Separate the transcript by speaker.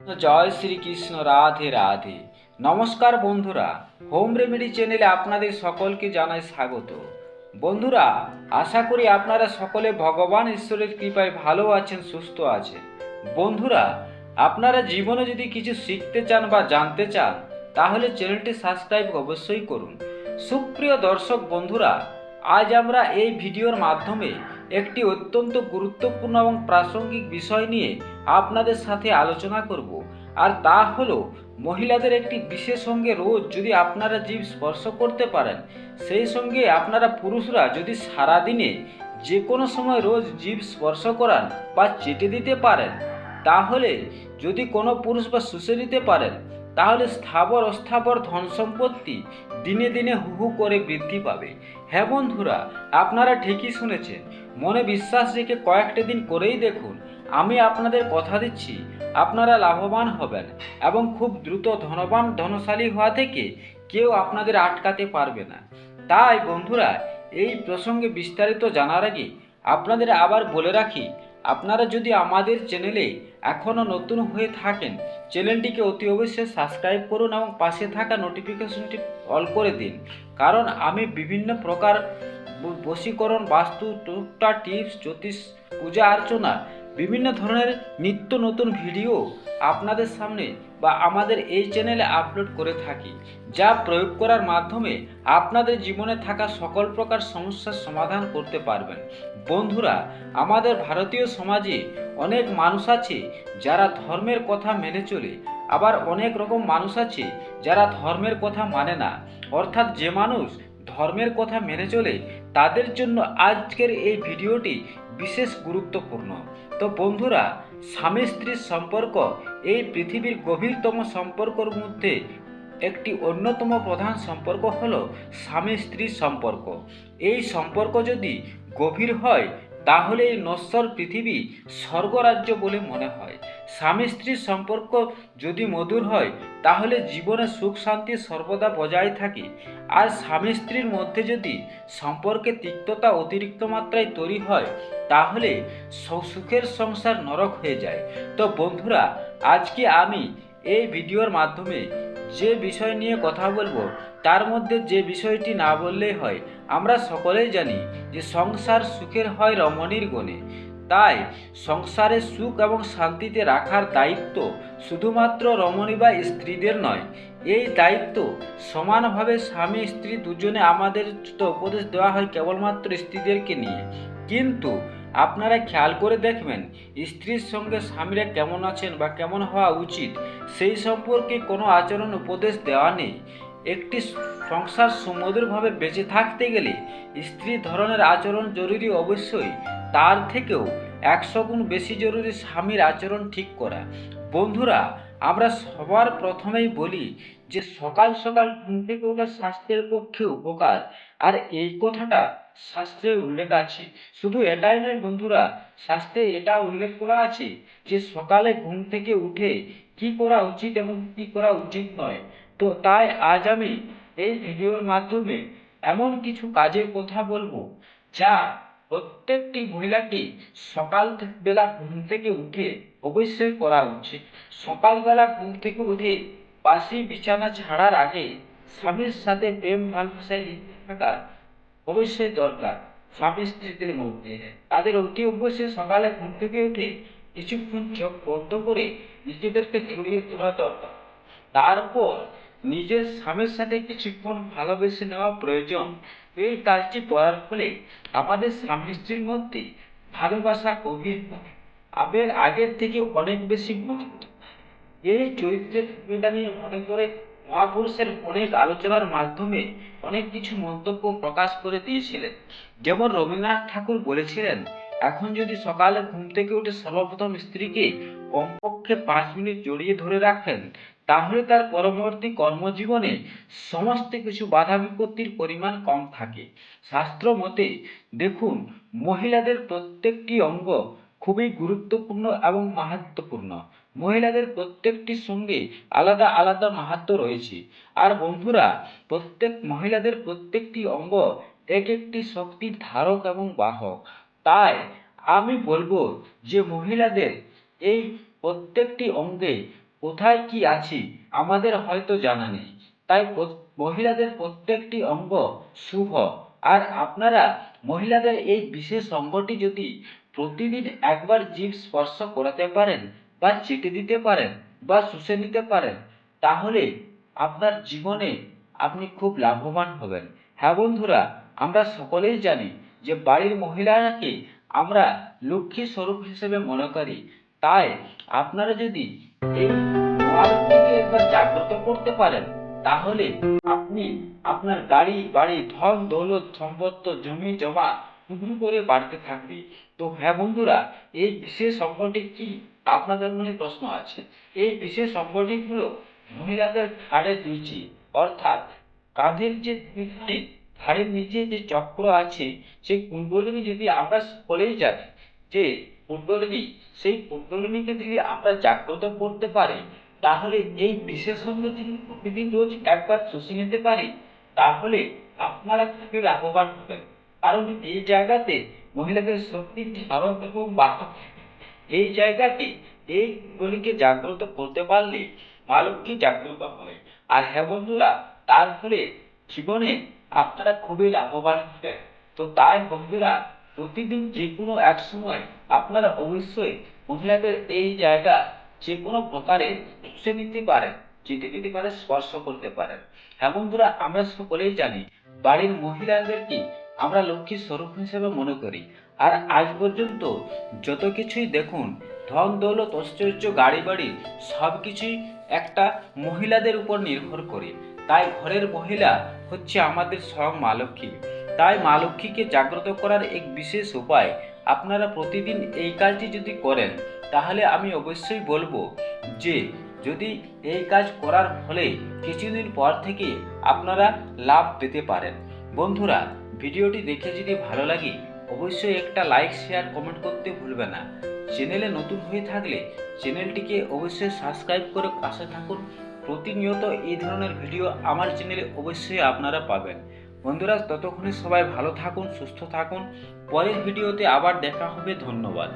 Speaker 1: জয় শ্রীকৃষ্ণ, রাধে রাধে। নমস্কার বন্ধুরা, home remedy চ্যানেলে আপনাদের সকলকে জানাই স্বাগত। বন্ধুরা, আশা করি আপনারা সকলে ভগবান ঈশ্বরের কৃপায় ভালো আছেন, সুস্থ আছেন। বন্ধুরা, আপনারা জীবনে যদি কিছু শিখতে চান বা জানতে চান, তাহলে চ্যানেলটি সাবস্ক্রাইব অবশ্যই করুন। সুপ্রিয় দর্শক বন্ধুরা, আজ আমরা এই ভিডিওর মাধ্যমে একটি অত্যন্ত গুরুত্বপূর্ণ এবং প্রাসঙ্গিক বিষয় নিয়ে আপনাদের সাথে আলোচনা করব। আর তা হলো, মহিলাদের একটি বিশেষ সঙ্গে রোজ যদি আপনারা জীব স্পর্শ করতে পারেন, সেই সঙ্গে আপনারা পুরুষরা যদি সারাদিনে যে কোনো সময় রোজ জীব স্পর্শ করান বা চেটে দিতে পারেন, তাহলে যদি কোনো পুরুষ বা শুষে দিতে পারেন তাহলে স্থাবর অস্থাবর ধন সম্পত্তি দিনে দিনে হু হু করে বৃদ্ধি পাবে। হ্যাঁ বন্ধুরা, আপনারা ঠিকই শুনেছেন। মনে বিশ্বাস রেখে কয়েকটা দিন করেই দেখুন, আমি আপনাদের কথা দিচ্ছি, আপনারা লাভবান হবেন এবং খুব দ্রুত ধনবান ধনশালী হওয়া থেকে কেউ আপনাদের আটকাতে পারবে না। তাই বন্ধুরা, এই প্রসঙ্গে বিস্তারিত জানার আগে আপনাদের আবার বলে রাখি আপনারা যদি আমাদের চ্যানেলে এখনও নতুন হয়ে থাকেন, চ্যানেলটিকে অতি অবশ্যই সাবস্ক্রাইব করুন এবং পাশে থাকা নোটিফিকেশনটি অল করে দিন। কারণ আমি বিভিন্ন প্রকার বশীকরণ বাস্তু টুকটা টিপস, জ্যোতিষ, পূজা, অর্চনা বিভিন্ন ধরনের নিত্য নতুন ভিডিও আপনাদের সামনে বা আমাদের এই চ্যানেলে আপলোড করে থাকি, যা প্রয়োগ করার মাধ্যমে আপনাদের জীবনে থাকা সকল প্রকার সমস্যার সমাধান করতে পারবেন। বন্ধুরা, আমাদের ভারতীয় সমাজে অনেক মানুষ আছে যারা ধর্মের কথা মেনে চলে, আবার অনেক রকম মানুষ আছে যারা ধর্মের কথা মানে না। অর্থাৎ যে মানুষ ধর্মের কথা মেনে চলে তাদের জন্য আজকের এই ভিডিওটি বিশেষ গুরুত্বপূর্ণ। তো বন্ধুরা, স্বামী স্ত্রীর সম্পর্ক এই পৃথিবীর গভীরতম সম্পর্কর মধ্যে একটি অন্যতম প্রধান সম্পর্ক হল স্বামী স্ত্রীর সম্পর্ক। এই সম্পর্ক যদি গভীর হয় তাহলে এই নশ্বর পৃথিবী স্বর্গরাজ্য বলে মনে হয়। স্বামী স্ত্রীর সম্পর্ক যদি মধুর হয়, তাহলে জীবনে সুখ শান্তি সর্বদা বজায় থাকে। আর স্বামী স্ত্রীর মধ্যে যদি সম্পর্কে তিক্ততা অতিরিক্ত মাত্রায় তৈরি হয়, তাহলে সুখের সংসার নরক হয়ে যায়। তো বন্ধুরা, আজকে আমি এই ভিডিওর মাধ্যমে যে বিষয় নিয়ে কথা বলব, তার মধ্যে যে বিষয়টি না বললেই হয়। আমরা সকলেই জানি যে সংসার সুখের হয় রমণীর গুণে। তাই সংসারে সুখ এবং শান্তিতে রাখার দায়িত্ব শুধুমাত্র রমণী বা স্ত্রীদের নয়, এই দায়িত্ব সমানভাবে স্বামী, স্ত্রী দুজনে আমাদের উপদেশ দেওয়া হয় কেবলমাত্র স্ত্রীদেরকে নিয়ে। কিন্তু আপনারা খেয়াল করে দেখবেন, স্ত্রীর সঙ্গে স্বামীরা কেমন আছেন বা কেমন হওয়া উচিত, সেই সম্পর্কে কোনো আচরণ উপদেশ দেওয়া নেই। একটি সংসার সুমধুরভাবে বেঁচে থাকতে গেলে স্ত্রী ধরনের আচরণ জরুরি অবশ্যই। তার থেকেও একশো গুণ বেশি জরুরি স্বামীর আচরণ ঠিক করা। বন্ধুরা, আমরা সবার প্রথমেই বলি যে সকাল সকাল ঘুম থেকে ওঠা স্বাস্থ্যের পক্ষে উপকার। আর এই কথাটা শাস্ত্রে উল্লেখ আছে। শুধু এটাই নয় বন্ধুরা, শাস্ত্রে এটা উল্লেখ করা আছে যে সকালে ঘুম থেকে উঠে কি করা উচিত এবং কি করা উচিত নয়। তো তাই আজ আমি এই ভিডিওর মাধ্যমে এমন কিছু কাজের কথা বলব যা প্রত্যেকটি মহিলাকে সকাল বেলা ঘুম থেকে উঠে অবশ্যই করা উচিত। সকালবেলা ঘুম থেকে উঠে বাসি বিছানা ছাড়ার আগে স্বামীর সাথে প্রেম ভালোবাসায় লিপ্ত থাকা অবশ্যই দরকার। স্বামী স্ত্রীদের মধ্যে। তাদের অতি অবশ্যই সকালে ঘুম থেকে উঠে কিছুক্ষণ চোখ বন্ধ করে নিজেদেরকে জড়িয়ে তোলা দরকার। তারপর নিজের স্বামীর সাথে কিছুক্ষণ ভালোবেসে নেওয়া প্রয়োজন। এই কাজটি করার ফলে আমাদের স্বামী স্ত্রীর মধ্যে ভালোবাসা গভীর আবেগ আগের থেকে অনেক বেশি মজবুত এই চরিত্রের ভূমিকা নিয়ে মনে করে মহাপুরুষের অনেক আলোচনার মাধ্যমে অনেক কিছু মন্তব্য প্রকাশ করে দিয়েছিলেন। যেমন রবীন্দ্রনাথ ঠাকুর বলেছিলেন, এখন যদি সকালে ঘুম থেকে উঠে সর্বপ্রথম স্ত্রীকে কমপক্ষে পাঁচ মিনিট জড়িয়ে ধরে রাখেন, তাহলে তার পরবর্তী কর্মজীবনে সমস্ত কিছু বাধা বিপত্তির পরিমাণ কম থাকে। শাস্ত্র মতে, দেখুন, মহিলাদের প্রত্যেকটি অঙ্গ খুবই গুরুত্বপূর্ণ এবং মাহাত্মপূর্ণ মহিলাদের প্রত্যেকটির সঙ্গে আলাদা আলাদা মাহাত্ম্য রয়েছে। আর বন্ধুরা, প্রত্যেক মহিলাদের প্রত্যেকটি অঙ্গ এক একটি শক্তির ধারক এবং বাহক। তাই আমি বলব যে মহিলাদের এই প্রত্যেকটি অঙ্গে কোথায় কি আছে আমাদের হয়তো জানা নেই। তাই মহিলাদের প্রত্যেকটি অঙ্গ শুভ। আর আপনারা মহিলাদের এই বিশেষ অঙ্গটি যদি প্রতিদিন একবার জীব স্পর্শ করাতে পারেন বা চেটে দিতে পারেন বা শুষে নিতে পারেন, তাহলে আপনার জীবনে আপনি খুব লাভবান হবেন। হ্যাঁ বন্ধুরা, আমরা সকলেই জানি যে বাড়ির মহিলারাকে আমরা লক্ষ্মী স্বরূপ হিসেবে মনে করি। তাই আপনারা যদি এই একবার জাগ্রত করতে পারেন, তাহলে আপনি আপনার গাড়ি, বাড়ি, ধন, দৌলত, সম্পত্ত, জমি, জমা শুধু করে বাড়তে থাকবে। তো হ্যাঁ বন্ধুরা, এই বিশেষ সম্পর্কে কি আপনাদের মনে প্রশ্ন আছে? এই বিশেষ সম্পর্কে হলো মহিলাদের ঘাড়ের রুচি অর্থাৎ কাঁধের যে ঘাড়ের নিচে যে চক্র আছে, সেই কুণ্ডলিনী যদি আমরা সকলেই জানি যে কুণ্ডলিনী, সেই কুণ্ডলিনীকে যদি আমরা জাগ্রত করতে পারি, তাহলে এই বিশেষজ্ঞ যদি প্রতিদিন রোজ একবার শুষে নিতে পারি, তাহলে আপনারা খুবই লাভবান হবেন। কারণ এই জায়গাতে মহিলাদের শক্তি ধারণ এবং বাহক এই জায়গাতে এই গুলিকে জাগ্রত করতে পারলে মা লক্ষ্মী জাগ্রত হয়। আর হ্যাঁ বন্ধুরা, তার ফলে জীবনে আপনারা খুবই লাভবান হবেন। তো তাই বন্ধুরা, প্রতিদিন যে কোনো এক সময় আপনারা অবশ্যই মহিলাদের এই জায়গা যে কোনো প্রকারে চুষে নিতে পারেন, যেতে নিতে পারে স্পর্শ করতে পারেন। হ্যাঁ বন্ধুরা, আমরা সকলেই জানি, বাড়ির মহিলাদেরকে আমরা লক্ষ্মীর স্বরূপ হিসেবে মনে করি। আর আজ পর্যন্ত যত কিছুই দেখুন, ধন, দৌলত ঐশ্বর্য গাড়ি বাড়ি, সব কিছুই একটা মহিলাদের উপর নির্ভর করে। তাই ঘরের মহিলা হচ্ছে আমাদের স্বয়ং মা লক্ষ্মী। তাই মা লক্ষ্মীকে জাগ্রত করার এক বিশেষ উপায়, আপনারা প্রতিদিন এই কাজটি যদি করেন, তাহলে আমি অবশ্যই বলব যে, যদি এই কাজ করার ফলে কিছুদিন পর থেকে আপনারা লাভ পেতে পারেন। বন্ধুরা, ভিডিওটি দেখে যদি ভালো লাগে, অবশ্যই একটা লাইক শেয়ার কমেন্ট করতে ভুলবে না। চ্যানেলে নতুন হয়ে থাকলে চ্যানেলটিকে অবশ্যই সাবস্ক্রাইব করে পাশে থাকুন। প্রতিনিয়ত এই ধরনের ভিডিও আমার চ্যানেলে অবশ্যই আপনারা পাবেন। বন্ধুরা, ততক্ষণে সবাই ভালো থাকুন, সুস্থ থাকুন। পরের ভিডিওতে আবার দেখা হবে। ধন্যবাদ।